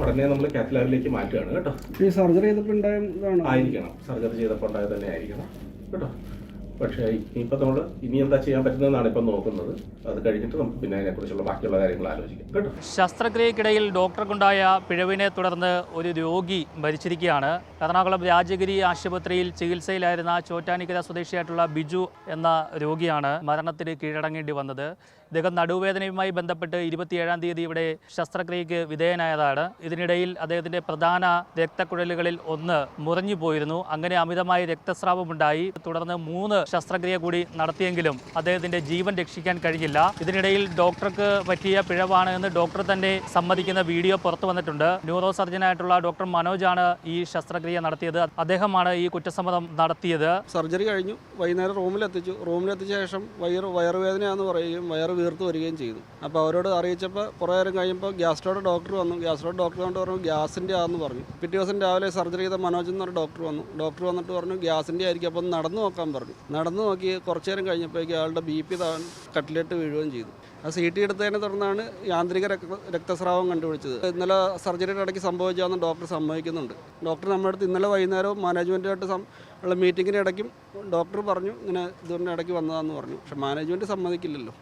ഉടനെ നമ്മൾ കാത്ത് ലാബിലേക്ക് മാറ്റുകയാണ് കേട്ടോ. ഈ സർജറി ചെയ്തപ്പോൾ ഉണ്ടായ ആയിരിക്കണം. സർജറി ചെയ്തപ്പോൾ ഉണ്ടായത് തന്നെ ആയിരിക്കണം കേട്ടോ. പക്ഷേ ഇനിയിപ്പോൾ നമ്മൾ ഇനി എന്താ ചെയ്യാൻ പറ്റുന്നതെന്നാണ് ഇപ്പം നോക്കുന്നത്. അത് കഴിഞ്ഞിട്ട് നമുക്ക് പിന്നെ അതിനെക്കുറിച്ചുള്ള ബാക്കിയുള്ള കാര്യങ്ങൾ ആലോചിക്കാം. കേട്ടോ? ശസ്ത്രക്രിയക്കിടയിൽ ഡോക്ടർക്കുണ്ടായ പിഴവിനെ തുടർന്ന് ഒരു രോഗി മരിച്ചിരിക്കുകയാണ്. എറണാകുളം രാജഗിരി ആശുപത്രിയിൽ ചികിത്സയിലായിരുന്ന ചോറ്റാനിക്കര സ്വദേശിയായിട്ടുള്ള ബിജു എന്ന രോഗിയാണ് മരണത്തിന് കീഴടങ്ങേണ്ടി വന്നത്. ഇദ്ദേഹം നടുവേദനയുമായി ബന്ധപ്പെട്ട് ഇരുപത്തിയേഴാം തീയതി ഇവിടെ ശസ്ത്രക്രിയക്ക് വിധേയനായതാണ്. ഇതിനിടയിൽ അദ്ദേഹത്തിന്റെ പ്രധാന രക്തക്കുഴലുകളിൽ ഒന്ന് മുറിഞ്ഞു പോയിരുന്നു അങ്ങനെ അമിതമായ രക്തസ്രാവമുണ്ടായി. തുടർന്ന് മൂന്ന് ശസ്ത്രക്രിയ കൂടി നടത്തിയെങ്കിലും അദ്ദേഹത്തിന്റെ ജീവൻ രക്ഷിക്കാൻ കഴിഞ്ഞില്ല. ഇതിനിടയിൽ ഡോക്ടർക്ക് പറ്റിയ പിഴവാണ് എന്ന് ഡോക്ടർ തന്നെ സമ്മതിക്കുന്ന വീഡിയോ പുറത്തു വന്നിട്ടുണ്ട്. ന്യൂറോ സർജനായിട്ടുള്ള ഡോക്ടർ മനോജാണ് ഈ ശസ്ത്രക്രിയ നടത്തിയത്. അദ്ദേഹമാണ് ഈ കുറ്റസമ്മതം നടത്തിയത്. സർജറി കഴിഞ്ഞു. വൈകുന്നേരം റൂമിലെത്തിച്ചു. റൂമിലെത്തിച്ച ശേഷം വയറ് വയറുവേദനയാന്ന് പറയുകയും വയറ് വീർത്ത് വരികയും ചെയ്തു. അപ്പോൾ അവരോട് അറിയിച്ചപ്പോൾ കുറേ നേരം കഴിയുമ്പോൾ ഗ്യാസ്ട്രോയുടെ ഡോക്ടർ വന്നു. ഗ്യാസ്ട്രോയുടെ ഡോക്ടർ കൊണ്ട് പറഞ്ഞു ഗ്യാസിന്റെ ആണെന്ന് പറഞ്ഞു. പിറ്റേ ദിവസം രാവിലെ സർജറി ചെയ്ത മനോജ് എന്നൊരു ഡോക്ടർ വന്നു. ഡോക്ടർ വന്നിട്ട് പറഞ്ഞു ഗ്യാസിന്റെ ആയിരിക്കും. അപ്പം നടന്നു നോക്കാൻ പറഞ്ഞു. നടന്നു നോക്കി കുറച്ചു നേരം കഴിഞ്ഞപ്പോഴേക്കും അയാളുടെ ബി പി താൻ കട്ടിലിട്ട് വീഴുകയും ചെയ്തു. ആ സി ടി എടുത്തതിനെ തുടർന്നാണ് യാന്ത്രിക രക്ത രക്തസ്രാവം കണ്ടുപിടിച്ചത്. ഇന്നലെ സർജറിയുടെ ഇടയ്ക്ക് സംഭവിച്ചാന്ന് ഡോക്ടർ സമ്മതിക്കുന്നുണ്ട്. ഡോക്ടർ നമ്മുടെ അടുത്ത് ഇന്നലെ വൈകുന്നേരവും മാനേജ്മെന്റുമായിട്ട് ഉള്ള മീറ്റിങ്ങിന് ഇടയ്ക്കും ഡോക്ടർ പറഞ്ഞു ഇങ്ങനെ ഇതിന്റെ ഇടയ്ക്ക് വന്നതാന്ന് പറഞ്ഞു. പക്ഷെ മാനേജ്മെന്റ് സമ്മതിക്കില്ലല്ലോ.